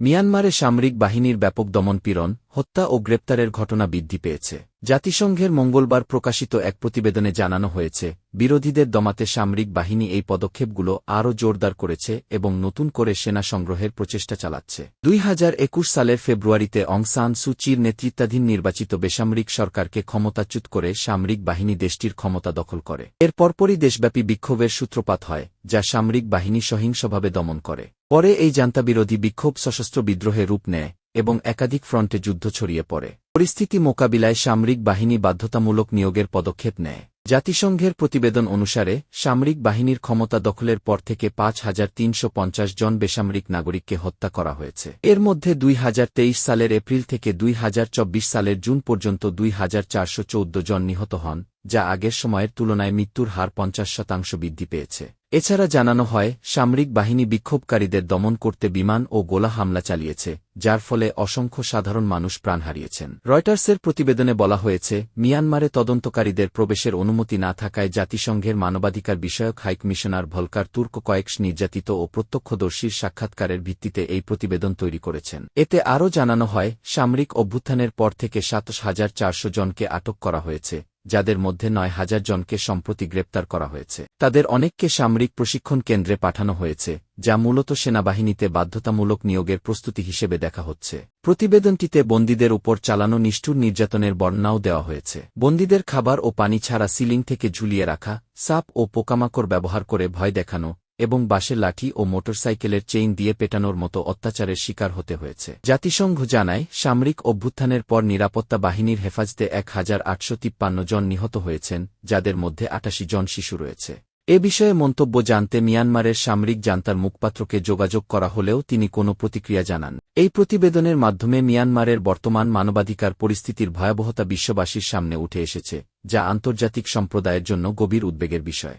মিয়ানমারে সামরিক বাহিনীর ব্যাপক দমনপীড়ন হত্যা ও গ্রেপ্তারের ঘটনা বৃদ্ধি পেয়েছে। জাতিসংঘের মঙ্গলবার প্রকাশিত এক প্রতিবেদনে জানানো হয়েছে, বিরোধীদের দমাতে সামরিক বাহিনী এই পদক্ষেপগুলো আরও জোরদার করেছে এবং নতুন করে সেনা সংগ্রহের প্রচেষ্টা চালাচ্ছে। দুই হাজার একুশ সালের ফেব্রুয়ারিতে অংসান সুচির নেতৃত্বাধীন নির্বাচিত বেসামরিক সরকারকে ক্ষমতাচ্যুত করে সামরিক বাহিনী দেশটির ক্ষমতা দখল করে। এর পরপরই দেশব্যাপী বিক্ষোভের সূত্রপাত হয়, যা সামরিক বাহিনী সহিংসভাবে দমন করে। পরে এই জান্তাবিরোধী বিক্ষোভ সশস্ত্র বিদ্রোহে রূপ নেয় এবং একাধিক ফ্রন্টে যুদ্ধ ছড়িয়ে পড়ে। পরিস্থিতি মোকাবিলায় সামরিক বাহিনী বাধ্যতামূলক নিয়োগের পদক্ষেপ নেয়। জাতিসংঘের প্রতিবেদন অনুসারে, সামরিক বাহিনীর ক্ষমতা দখলের পর থেকে পাঁচ হাজার তিনশো পঞ্চাশ জন বেসামরিক নাগরিককে হত্যা করা হয়েছে। এর মধ্যে দুই হাজার তেইশ সালের এপ্রিল থেকে দুই হাজার চব্বিশ সালের জুন পর্যন্ত দুই হাজার চারশো চৌদ্দ জন নিহত হন, যা আগের সময়ের তুলনায় মৃত্যুর হার পঞ্চাশ শতাংশ বৃদ্ধি পেয়েছে। এছাড়া জানানো হয়, সামরিক বাহিনী বিক্ষোভকারীদের দমন করতে বিমান ও গোলা হামলা চালিয়েছে, যার ফলে অসংখ্য সাধারণ মানুষ প্রাণ হারিয়েছেন। রয়টার্সের প্রতিবেদনে বলা হয়েছে, মিয়ানমারে তদন্তকারীদের প্রবেশের অনুমতি না থাকায় জাতিসংঘের মানবাধিকার বিষয়ক হাইকমিশনার ভলকার তুর্ক কয়েক নির্যাতিত ও প্রত্যক্ষদর্শীর সাক্ষাৎকারের ভিত্তিতে এই প্রতিবেদন তৈরি করেছেন। এতে আরও জানানো হয়, সামরিক অভ্যুত্থানের পর থেকে সাতাশ হাজার চারশো জনকে আটক করা হয়েছে। যাদের মধ্যে নয় হাজার জনকে সম্প্রতি গ্রেপ্তার করা হয়েছে। তাদের অনেককে সামরিক প্রশিক্ষণ কেন্দ্রে পাঠানো হয়েছে, যা মূলত সেনাবাহিনীতে বাধ্যতামূলক নিয়োগের প্রস্তুতি হিসেবে দেখা হচ্ছে। প্রতিবেদনটিতে বন্দীদের উপর চালানো নিষ্ঠুর নির্যাতনের বর্ণনাও দেওয়া হয়েছে। বন্দীদের খাবার ও পানি ছাড়া সিলিং থেকে ঝুলিয়ে রাখা, সাপ ও পোকামাকড় ব্যবহার করে ভয় দেখানো এবং বাঁশের লাঠি ও মোটরসাইকেলের চেইন দিয়ে পেটানোর মতো অত্যাচারের শিকার হতে হয়েছে। জাতিসংঘ জানায়, সামরিক অভ্যুত্থানের পর নিরাপত্তা বাহিনীর হেফাজতে এক হাজার আটশো তিপ্পান্ন জন নিহত হয়েছেন, যাদের মধ্যে আটাশি জন শিশু রয়েছে। এ বিষয়ে মন্তব্য জানতে মিয়ানমারের সামরিক জান্তার মুখপাত্রকে যোগাযোগ করা হলেও তিনি কোনো প্রতিক্রিয়া জানান। এই প্রতিবেদনের মাধ্যমে মিয়ানমারের বর্তমান মানবাধিকার পরিস্থিতির ভয়াবহতা বিশ্ববাসীর সামনে উঠে এসেছে, যা আন্তর্জাতিক সম্প্রদায়ের জন্য গভীর উদ্বেগের বিষয়।